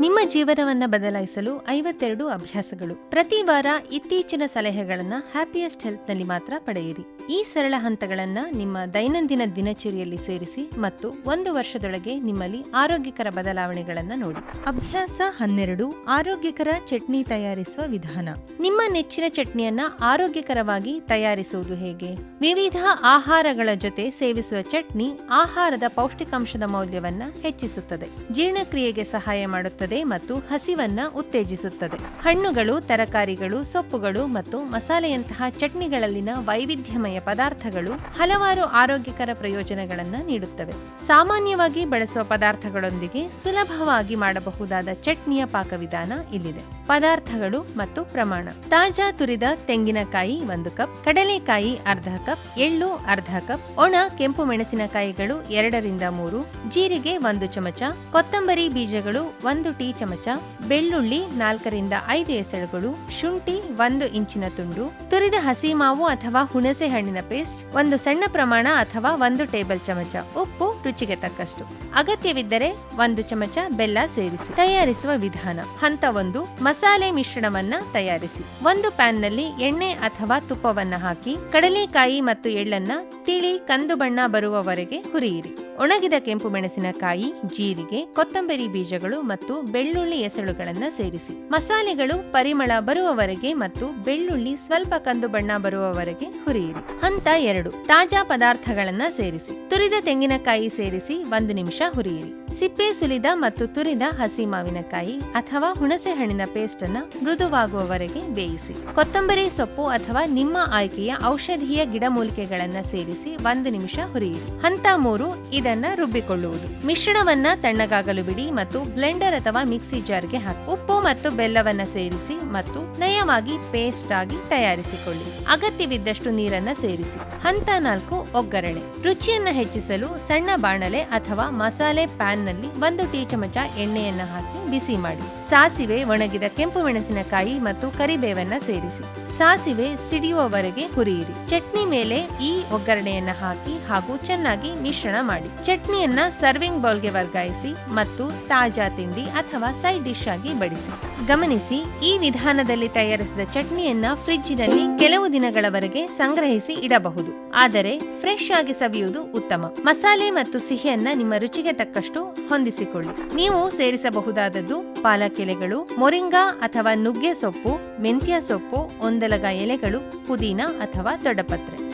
ನಿಮ್ಮ ಜೀವನವನ್ನ ಬದಲಾಯಿಸಲು ಐವತ್ತೆರಡು ಅಭ್ಯಾಸಗಳು. ಪ್ರತಿ ವಾರ ಇತ್ತೀಚಿನ ಸಲಹೆಗಳನ್ನ ಹ್ಯಾಪಿಯೆಸ್ಟ್ ಹೆಲ್ತ್ನಲ್ಲಿ ಮಾತ್ರ ಪಡೆಯಿರಿ. ಈ ಸರಳ ಹಂತಗಳನ್ನು ನಿಮ್ಮ ದೈನಂದಿನ ದಿನಚರಿಯಲ್ಲಿ ಸೇರಿಸಿ ಮತ್ತು ಒಂದು ವರ್ಷದೊಳಗೆ ನಿಮ್ಮಲ್ಲಿ ಆರೋಗ್ಯಕರ ಬದಲಾವಣೆಗಳನ್ನು ನೋಡಿ. ಅಭ್ಯಾಸ ಹನ್ನೆರಡು, ಆರೋಗ್ಯಕರ ಚಟ್ನಿ ತಯಾರಿಸುವ ವಿಧಾನ. ನಿಮ್ಮ ನೆಚ್ಚಿನ ಚಟ್ನಿಯನ್ನ ಆರೋಗ್ಯಕರವಾಗಿ ತಯಾರಿಸುವುದು ಹೇಗೆ? ವಿವಿಧ ಆಹಾರಗಳ ಜೊತೆ ಸೇವಿಸುವ ಚಟ್ನಿ ಆಹಾರದ ಪೌಷ್ಟಿಕಾಂಶದ ಮೌಲ್ಯವನ್ನ ಹೆಚ್ಚಿಸುತ್ತದೆ. ಜೀರ್ಣಕ್ರಿಯೆಗೆ ಸಹಾಯ ಮಾಡುತ್ತದೆ ಮತ್ತು ಹಸಿವನ್ನ ಉತ್ತೇಜಿಸುತ್ತದೆ. ಹಣ್ಣುಗಳು, ತರಕಾರಿಗಳು, ಸೊಪ್ಪುಗಳು ಮತ್ತು ಮಸಾಲೆಯಂತಹ ಚಟ್ನಿಗಳಲ್ಲಿನ ವೈವಿಧ್ಯಮಯ ಪದಾರ್ಥಗಳು ಹಲವಾರು ಆರೋಗ್ಯಕರ ಪ್ರಯೋಜನಗಳನ್ನ ನೀಡುತ್ತವೆ. ಸಾಮಾನ್ಯವಾಗಿ ಬಳಸುವ ಪದಾರ್ಥಗಳೊಂದಿಗೆ ಸುಲಭವಾಗಿ ಮಾಡಬಹುದಾದ ಚಟ್ನಿಯ ಪಾಕವಿಧಾನ ಇಲ್ಲಿದೆ. ಪದಾರ್ಥಗಳು ಮತ್ತು ಪ್ರಮಾಣ. ತಾಜಾ ತುರಿದ ತೆಂಗಿನಕಾಯಿ ಒಂದು ಕಪ್, ಕಡಲೆಕಾಯಿ ಅರ್ಧ ಕಪ್, ಎಳ್ಳು ಅರ್ಧ ಕಪ್, ಒಣ ಕೆಂಪು ಮೆಣಸಿನಕಾಯಿಗಳು ಎರಡರಿಂದ ಮೂರು, ಜೀರಿಗೆ ಒಂದು ಚಮಚ, ಕೊತ್ತಂಬರಿ ಬೀಜಗಳು ಒಂದು ಟೀ ಚಮಚ, ಬೆಳ್ಳುಳ್ಳಿ ನಾಲ್ಕರಿಂದ ಐದು ಎಸಳುಗಳು, ಶುಂಠಿ ಒಂದು ಇಂಚಿನ ತುಂಡು, ತುರಿದ ಹಸಿ ಮಾವು ಅಥವಾ ಹುಣಸೆ ಹಣ್ಣಿನ ಪೇಸ್ಟ್, ಒಂದು ಸಣ್ಣ ಪ್ರಮಾಣ ಅಥವಾ ಒಂದು ಟೇಬಲ್ ಚಮಚ ಉಪ್ಪು ರುಚಿಗೆ ತಕ್ಕಷ್ಟು. ಅಗತ್ಯವಿದ್ದರೆ ಒಂದು ಚಮಚ ಬೆಲ್ಲ ಸೇರಿಸಿ. ತಯಾರಿಸುವ ವಿಧಾನ, ಹಂತ ಒಂದು, ಮಸಾಲೆ ಮಿಶ್ರಣವನ್ನ ತಯಾರಿಸಿ. ಒಂದು ಪ್ಯಾನ್ನಲ್ಲಿ ಎಣ್ಣೆ ಅಥವಾ ತುಪ್ಪವನ್ನ ಹಾಕಿ, ಕಡಲೆಕಾಯಿ ಮತ್ತು ಎಳ್ಳನ್ನ, ತಿಳಿ, ಕಂದು ಬಣ್ಣ ಬರುವವರೆಗೆ ಹುರಿಯಿರಿ. ಒಣಗಿದ ಕೆಂಪು ಮೆಣಸಿನಕಾಯಿ, ಜೀರಿಗೆ, ಕೊತ್ತಂಬರಿ ಬೀಜಗಳು ಮತ್ತು ಬೆಳ್ಳುಳ್ಳಿ ಎಸಳುಗಳನ್ನ ಸೇರಿಸಿ. ಮಸಾಲೆಗಳು ಪರಿಮಳ ಬರುವವರೆಗೆ ಮತ್ತು ಬೆಳ್ಳುಳ್ಳಿ ಸ್ವಲ್ಪ ಕಂದು ಬಣ್ಣ ಬರುವವರೆಗೆ ಹುರಿಯಿರಿ. ಹಂತ ಎರಡು. ತಾಜಾ ಪದಾರ್ಥಗಳನ್ನ ಸೇರಿಸಿ. ತುರಿದ ತೆಂಗಿನಕಾಯಿ ಸೇರಿಸಿ ಒಂದು ನಿಮಿಷ ಹುರಿಯಿರಿ. ಸಿಪ್ಪೆ ಸುಲಿದ ಮತ್ತು ತುರಿದ ಹಸಿ ಮಾವಿನಕಾಯಿ ಅಥವಾ ಹುಣಸೆ ಹಣ್ಣಿನ ಪೇಸ್ಟ್ ಅನ್ನ ಮೃದುವಾಗುವವರೆಗೆ ಬೇಯಿಸಿ. ಕೊತ್ತಂಬರಿ ಸೊಪ್ಪು ಅಥವಾ ನಿಮ್ಮ ಆಯ್ಕೆಯ ಔಷಧೀಯ ಗಿಡಮೂಲಿಕೆಗಳನ್ನ ಸೇರಿಸಿ ಒಂದು ನಿಮಿಷ ಹುರಿಯಿರಿ. ಹಂತ ಮೂರು. ಇದನ್ನ ರುಬ್ಬಿಕೊಳ್ಳುವುದು. ಮಿಶ್ರಣವನ್ನ ತಣ್ಣಗಾಗಲು ಬಿಡಿ ಮತ್ತು ಬ್ಲೆಂಡರ್ ಅಥವಾ ಮಿಕ್ಸಿ ಜಾರ್ಗೆ ಹಾಕಿ ಉಪ್ಪು ಮತ್ತು ಬೆಲ್ಲವನ್ನ ಸೇರಿಸಿ ಮತ್ತು ನಯವಾಗಿ ಪೇಸ್ಟ್ ಆಗಿ ತಯಾರಿಸಿಕೊಳ್ಳಿ. ಅಗತ್ಯವಿದ್ದಷ್ಟು ನೀರನ್ನ ಸೇರಿಸಿ. ಹಂತ ನಾಲ್ಕು ಒಗ್ಗರಣೆ. ರುಚಿಯನ್ನ ಹೆಚ್ಚಿಸಲು ಸಣ್ಣ ಬಾಣಲೆ ಅಥವಾ ಮಸಾಲೆ ಪ್ಯಾನ್ನಲ್ಲಿ ಒಂದು ಟೀ ಚಮಚ ಎಣ್ಣೆಯನ್ನ ಹಾಕಿ ಬಿಸಿ ಮಾಡಿ. ಸಾಸಿವೆ, ಒಣಗಿದ ಕೆಂಪು ಮೆಣಸಿನಕಾಯಿ ಮತ್ತು ಕರಿಬೇವನ್ನ ಸೇರಿಸಿ. ಸಾಸಿವೆ ಸಿಡಿಯುವವರೆಗೆ ಹುರಿಯಿರಿ. ಚಟ್ನಿ ಮೇಲೆ ಈ ಒಗ್ಗರಣೆಯನ್ನ ಹಾಕಿ ಹಾಗೂ ಚೆನ್ನಾಗಿ ಮಿಶ್ರಣ ಮಾಡಿ. ಚಟ್ನಿಯನ್ನ ಸರ್ವಿಂಗ್ ಬೌಲ್ಗೆ ವರ್ಗಾಯಿಸಿ ಮತ್ತು ತಾಜಾ ತಿಂಡಿ ಅಥವಾ ಸೈಡ್ ಡಿಶ್ ಆಗಿ ಬಡಿಸಿ. ಗಮನಿಸಿ, ಈ ವಿಧಾನದಲ್ಲಿ ತಯಾರಿಸಿದ ಚಟ್ನಿಯನ್ನ ಫ್ರಿಡ್ಜಿನಲ್ಲಿ ಕೆಲವು ದಿನಗಳವರೆಗೆ ಸಂಗ್ರಹಿಸಿ ಇಡಬಹುದು. ಆದರೆ, ಫ್ರೆಶ್ ಆಗಿ ಸವಿಯುವುದು ಉತ್ತಮ. ಮಸಾಲೆ ಮತ್ತು ಸಿಹಿಯನ್ನ ನಿಮ್ಮ ರುಚಿಗೆ ತಕ್ಕಷ್ಟು ಹೊಂದಿಸಿಕೊಳ್ಳಿ. ನೀವು ಸೇರಿಸಬಹುದಾದದ್ದು ಪಾಲಕ್ ಎಲೆಗಳು ಮೊರಿಂಗಾ ಅಥವಾ ನುಗ್ಗೆ ಸೊಪ್ಪು, ಮೆಂತ್ಯ ಸೊಪ್ಪು, ಒಂದಲಗ ಎಲೆಗಳು, ಪುದೀನ ಅಥವಾ ದೊಡ್ಡಪತ್ರೆ.